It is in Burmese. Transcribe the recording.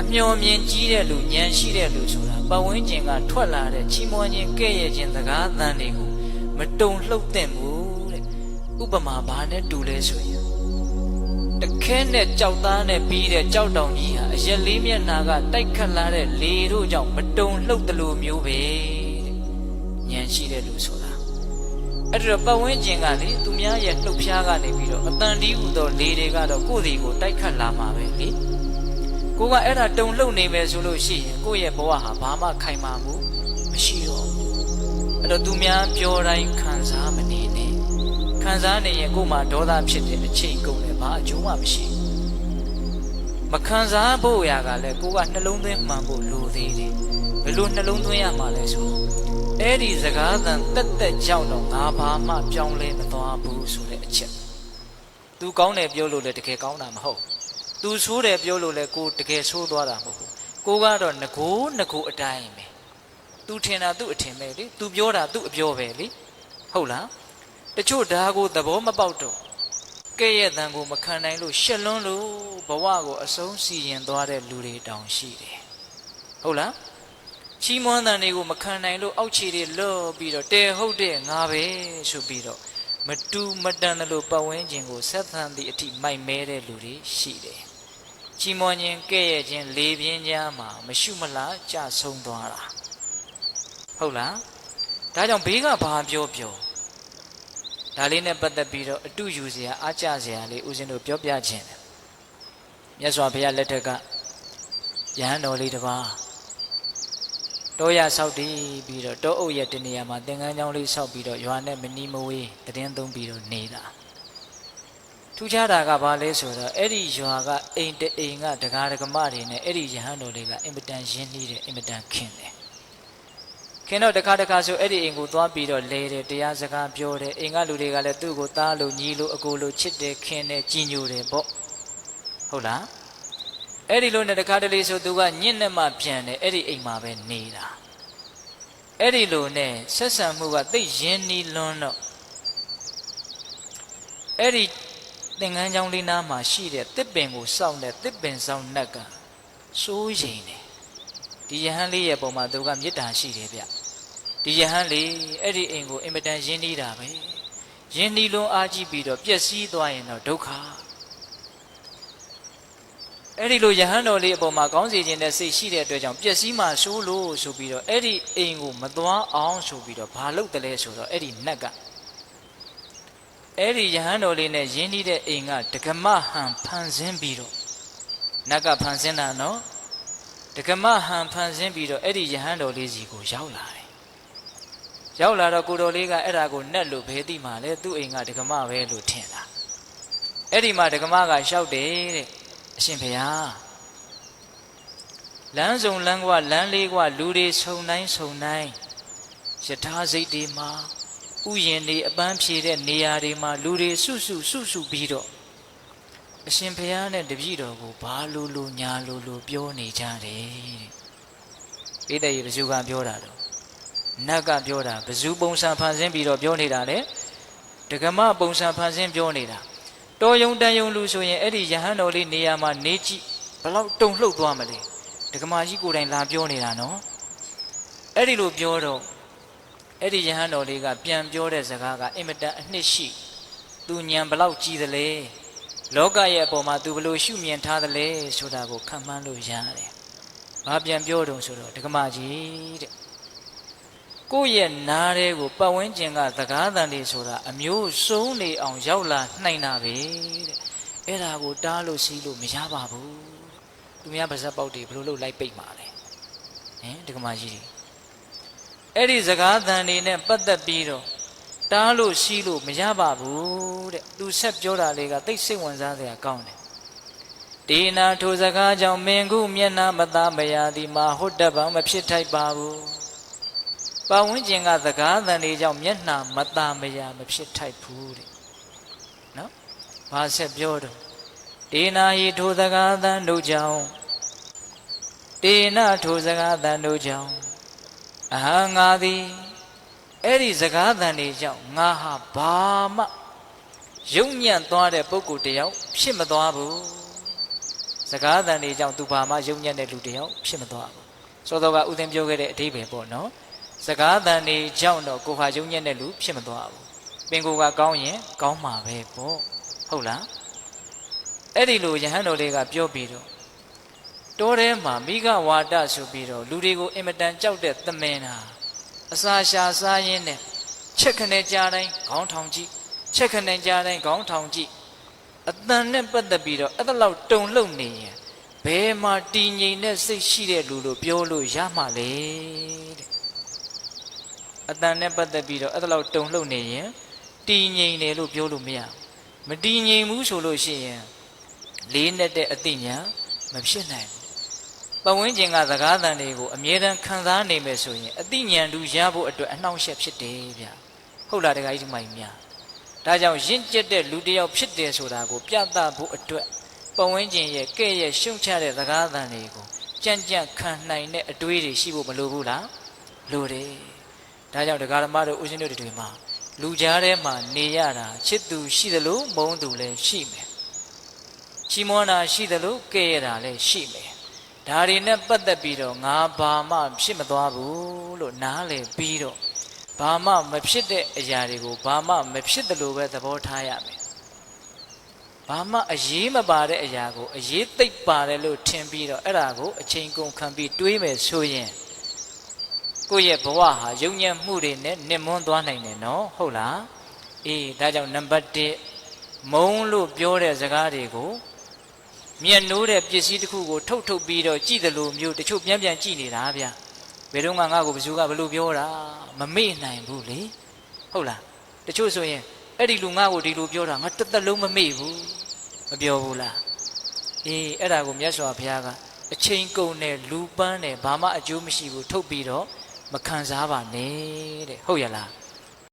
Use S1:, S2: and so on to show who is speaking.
S1: အမျော်မြင်ကြီးတဲ့လူဉာဏ်ရှိတဲ့လူဆိုတာပဝင်းကျင်ကထွက်လာတဲ့ချီးမွမ်းခြင်းကဲ့ရဲ့ခြင်းစကားသံတွေကိုမတုံလှုပ်သင့်ဘူးတဲ့ဥပမာဘာနဲ့တူလဲဆိုရင်တခဲနဲ့ကြောက်သားနဲ့ပြီးတဲ့ကြောက်တောင်ကြီးဟာအရက်လေးမျက်နှာကတိုက်ခတ်လာတဲ့လေတို့ကြောင့်မတုံလှုပ်တယ်လို့မျိုးပဲတဲ့ဉာဏ်ရှိတဲ့လူဆိုတာအဲ့တော့ပတ်ဝန်းကျင်ကလေသူများရဲ့လှုပ်ရှားကနေပြီးတော့အတန်တီးဟူသောလေတွေကတော့ကိုယ့်ဒီကိုတိုက်ခတ်လာမှာပဲလေ ကိုကအဲ့ဒါတုံလှုပ်နေမယ်ဆိုလို့ရှိရင်ကိုယ့်ရဲ့ဘဝဟာဘာမှခိုင်မာမှုမရှိတော့ဘူးအဲ့တော့သူများပြောတိုင်းခံစားမနေနဲ့ခံစားနေရင်ကိုယ်မှာဒေါသဖြစ်တဲ့အချိန်ကုန်တယ်ဘာအကျိုးမှမရှိဘူးမခံစားဖို့ရာကလည်းကိုကနှလုံးသွင်းမှန်ဖို့လိုသေးတယ်ဘယ်လိုနှလုံးသွင်းရမှာလဲဆိုတော့အဲ့ဒီစကားသံတက်တက်ကြောက်တော့ငါဘာမှပြောင်းလဲမသွားဘူးဆိုတဲ့အချက်။ तू ကောင်းတယ်ပြောလို့လည်းတကယ်ကောင်းတာမဟုတ်။ သူဆိုးတယ်ပြောလို့လဲကိုတကယ်ဆိုးသွားတာမဟုတ်ဘူးကိုကတော့ငကိုးငကိုးအတိုင်းပဲသူထင်တာသူ့အထင်ပဲလေသူပြောတာသူ့အပြောပဲလေဟုတ်လားတချို့ဒါကိုသဘောမပေါက်တော့ကဲ့ရဲ့တန်ကိုမခံနိုင်လို့ရှက်လွန်းလို့ဘဝကိုအဆုံးစီရင်သွားတဲ့လူတွေတောင်ရှိတယ်ဟုတ်လားချီးမွမ်းတန်တွေကိုမခံနိုင်လို့အောက်ခြေတွေလွတ်ပြီးတော့တဲဟုတ်တဲ့ငါပဲဆိုပြီးတော့ မတူမတန်တယ်လို့ပတ်ဝန်းကျင်ကိုဆက်သန်သည့်အထိမိုက်မဲတဲ့လူတွေရှိတယ်။ချီးမွမ်းခြင်းကဲ့ရဲ့ခြင်းလေပြင်းကြားမှာမရှုမလားကြဆုံးသွားတာ။ဟုတ်လား။ဒါကြောင့်ဘေးကဘာပြောပြောဒါလေးနဲ့ပတ်သက်ပြီးတော့အတူယူစရာအားကြစရာလေးဦးဇင်းတို့ပြောပြခြင်းတယ်။မြတ်စွာဘုရားလက်ထက်ကယဟန်တော်လေးတစ်ပါး တောရဆောက်တည်ပြီးတော့တောအုပ်ရဲ့တနေရာမှာသင်္ကန်းကျောင်းလေးဆောက်ပြီးတော့ရွာနဲ့မနီမဝေးတည်င်းသုံးပြီးတော့နေတာထူးခြားတာကဘာလဲဆိုတော့အဲ့ဒီရွာကအိမ်တအိမ်ကဒကာဒကမတွေနဲ့အဲ့ဒီယဟန်တော်လေးကအင်မတန်ရင်းနှီးတယ်အင်မတန်ခင်တယ်ခင်တော့တခါတခါဆိုအဲ့ဒီအိမ်ကိုသွားပြီးတော့လဲတယ်တရားစကားပြောတယ်အိမ်ကလူတွေကလည်းသူ့ကိုသားလို့ညီလို့အကိုလို့ချစ်တယ်ခင်တယ်ကြည်ညိုတယ်ပေါ့ဟုတ်လား အဲ့ဒီလိုနဲ့တခါတလေဆိုသူကညင့်နဲ့မှပြန်တယ်အဲ့ဒီအိမ်မှာပဲနေတာအဲ့ဒီလိုနဲ့ဆက်ဆံမှုကသိပ်ရင်းနှီးလွန်းတော့အဲ့ဒီသင်္ကန်းကျောင်းလေးနားမှာရှိတဲ့တစ်ပင်ကိုစောင့်တဲ့တစ်ပင်စောင့်နှက်ကစိုးရိမ်တယ်ဒီယဟန်လေးရဲ့ပုံမှာသူကမေတ္တာရှိတယ်ဗျဒီယဟန်လေးအဲ့ဒီအိမ်ကိုအင်မတန်ရင်းနှီးတာပဲရင်းနှီးလွန်းအားကြီးပြီးတော့ပျက်စီးသွားရင်တော့ဒုက္ခ အဲ့ဒီလိုယဟန်တော်လေးအပေါ်မှာကောင်းစေခြင်းနဲ့စိတ်ရှိတဲ့အတွက်ကြောင့်ပျက်စီးမှဆိုးလို့ဆိုပြီးတော့အဲ့ဒီအိမ်ကိုမသွားအောင်ဆိုပြီးတော့ဘာလုပ်တယ်လဲဆိုတော့အဲ့ဒီနတ်ကအဲ့ဒီယဟန်တော်လေးနဲ့ယင်းနှီးတဲ့အိမ်ကဒကမဟန်ဖန်ဆင်းပြီးတော့နတ်ကဖန်ဆင်းတာနော်ဒကမဟန်ဖန်ဆင်းပြီးတော့အဲ့ဒီယဟန်တော်လေးစီကိုရောက်လာတယ်ရောက်လာတော့ကိုတော်လေးကအဲ့ဒါကိုနတ်လို့ဘယ်သိမှလဲသူ့အိမ်ကဒကမပဲလို့ထင်တာအဲ့ဒီမှာဒကမကရှောက်တယ်တဲ့ အရှင်ဘုရားလမ်းစုံလမ်းကွာလမ်းလေးကွာလူတွေဆုံတိုင်းဆုံတိုင်းယထာစိတ်တွေမှာဥယျင်တွေအပန်းဖြေတဲ့နေရာတွေမှာလူတွေစုစုစုစုပြီးတော့အရှင်ဘုရားနဲ့တပည့်တော်ကိုဘာလို့လို့ညာလို့လို့ပြောနေကြတယ်တဲ့ဣတရေဘဇုကပြောတာတော့နတ်ကပြောတာဘဇုပုံစံဖန်ဆင်းပြီးတော့ပြောနေတာလေဒကမပုံစံဖန်ဆင်းပြောနေတာ တော်ယုံတန်ယုံလူဆိုရင်အဲ့ဒီယဟန်တော်လေးနေရာမှာနေကြည့်ဘလောက်တုံလှုပ်သွားမလဲဒကမာကြီးကိုယ်တိုင်လာပြောနေတာနော်အဲ့ဒီလိုပြောတော့အဲ့ဒီယဟန်တော်လေးကပြန်ပြောတဲ့စကားကအင်မတန်အနှစ်ရှိသူညံဘလောက်ကြီးသလဲလောကရဲ့အပေါ်မှာသူဘလို့ရှုမြင်ထားသလဲဆိုတာကိုခံမှန်းလို့ရတယ်ဘာပြန်ပြောတုံဆိုတော့ဒကမာကြီးတဲ့ ကိုယ့်ရဲ့နားတဲ့ကိုပတ်ဝန်းကျင်ကသကားတန်တွေဆိုတာအမျိုးစုံနေအောင်ရောက်လာနိုင်တာပဲတဲ့အဲ့ဒါကိုတားလို့စီးလို့မရပါဘူးသူများပါဇက်ပေါက်တွေဘလို့လို့လိုက်ပိတ်มาလဲဟင်ဒကမာကြီးတွေအဲ့ဒီစကားတန်တွေနဲ့ပတ်သက်ပြီးတော့တားလို့စီးလို့မရပါဘူးတဲ့သူဆက်ပြောတာလေးကသိစိတ်ဝင်စားစရာကောင်းတယ်ဒီနာထိုစကားကြောင့်မင်းခုမျက်နှာမသားမရသည်မှာဟုတ်တတ်ပါမဖြစ်ထိုက်ပါဘူး ပတ်ဝန်းကျင်ကသကားသံတွေကြောင့်မျက်နှာမตาမရမဖြစ်ထိုက်ဘူးတဲ့နော်ဘာဆက်ပြောတော့ဒေနာဟိထိုသကားသံတို့ကြောင့်ဒေနာထိုစကားသံတို့ကြောင့်အဟံငါသည်အဲ့ဒီစကားသံတွေကြောင့်ငါဟာဘာမှယုံညံ့သွားတဲ့ပုဂ္ဂိုလ်တယောက်ဖြစ်မသွားဘူးစကားသံတွေကြောင့်သူဘာမှယုံညံ့တဲ့လူတစ်ယောက်ဖြစ်မသွားဘူးစောစောကဥသင်ပြောခဲ့တဲ့အဓိပ္ပာယ်ပေါ့နော် စကားသံတွေကြောင့်တော့ကိုယ်ဟာယုံညံ့တဲ့လူဖြစ်မသွားဘူးပင်ကိုယ်ကကောင်းရင်ကောင်းမှာပဲပေါ့ဟုတ်လားအဲ့ဒီလိုယဟန်တော်လေးကပြောပြီးတော့တောထဲမှာမိဂဝါဒဆိုပြီးတော့လူတွေကိုအင်မတန်ကြောက်တဲ့သမင်တာအစာရှာစားရင်းနဲ့ချက်ခနဲ့ကြားတိုင်းခေါင်းထောင်ကြည့်ချက်ခနဲ့ကြားတိုင်းခေါင်းထောင်ကြည့်အတန်နဲ့ပတ်သက်ပြီးတော့အဲ့ဒါလောက်တုံလှုပ်နေရင်ဘယ်မှာတည်ငြိမ်တဲ့စိတ်ရှိတဲ့လူလို့ပြောလို့ရမှာလဲတဲ့ အတန်နဲ့ပတ်သက်ပြီးတော့အဲ့ဒါလောက်တုံလှုပ်နေရင်တည်ငြိမ်တယ်လို့ပြောလို့မရဘူးမတည်ငြိမ်ဘူးဆိုလို့ရှိရင်လေးနဲ့တဲ့အသိဉာဏ်မဖြစ်နိုင်ဘူးပဝင်းကျင်ကသကားတန်တွေကိုအမြဲတမ်းခံစားနေမယ်ဆိုရင်အသိဉာဏ်တူရဖို့အတွက်အနှောင့်အယှက်ဖြစ်တယ်ဗျဟုတ်လားတခါကြီးဒီမိုင်များဒါကြောင့်ရင့်ကျက်တဲ့လူတစ်ယောက်ဖြစ်တယ်ဆိုတာကိုပြသဖို့အတွက်ပဝင်းကျင်ရဲ့ကဲ့ရဲ့ရှုံချတဲ့သကားတန်တွေကိုကြံ့ကြံ့ခံနိုင်တဲ့အတွေးတွေရှိဖို့မလိုဘူးလားလိုတယ် ဒါကြောင့်ဒကာဓမ္မတို့ဦးဇင်းတို့တွေမှာလူကြားထဲမှာနေရတာချစ်သူရှိသလိုမုန်းသူလည်းရှိမယ်ချီးမွမ်းတာရှိသလိုကဲ့ရတာလည်းရှိမယ်ဒါတွေနဲ့ပတ်သက်ပြီးတော့ငါဘာမှဖြစ်မသွားဘူးလို့နားလည်ပြီးတော့ဘာမှမဖြစ်တဲ့အရာတွေကိုဘာမှမဖြစ်တယ်လို့ပဲသဘောထားရမယ်ဘာမှအရေးမပါတဲ့အရာကိုအရေးသိပ်ပါတယ်လို့ထင်ပြီးတော့အဲ့ဒါကိုအချိန်ကုန်ခံပြီးတွေးမယ်ဆိုရင် ကိုယ့်ရဲ့ဘဝဟာယုံညံ့မှုတွေနဲ့နစ်မွန်းသွားနိုင်တယ်နော်ဟုတ်လားအေးဒါကြောင့်နံပါတ်1မုံလို့ပြောတဲ့စကားတွေကိုမျက်နှိုးတဲ့ပစ္စည်းတစ်ခုကိုထုတ်ထုတ်ပြီးတော့ကြည့်တယ်လို့မျိုးတချို့ပြန်ပြန်ကြည့်နေတာဗျဘယ်တော့မှငါ့ကိုဘယ်သူကဘယ်လိုပြောတာမမေ့နိုင်ဘူးလေဟုတ်လားတချို့ဆိုရင်အဲ့ဒီလူငါ့ကိုဒီလိုပြောတာငါတစ်သက်လုံးမမေ့ဘူးမပြောဘူးလားအေးအဲ့ဒါကိုမြတ်စွာဘုရားကအချိန်ကုန်တဲ့လူပန်းတဲ့ဘာမှအကျိုးမရှိဘူးထုတ်ပြီးတော့ မခံစားပါနဲ့တဲ့ဟုတ်ရလား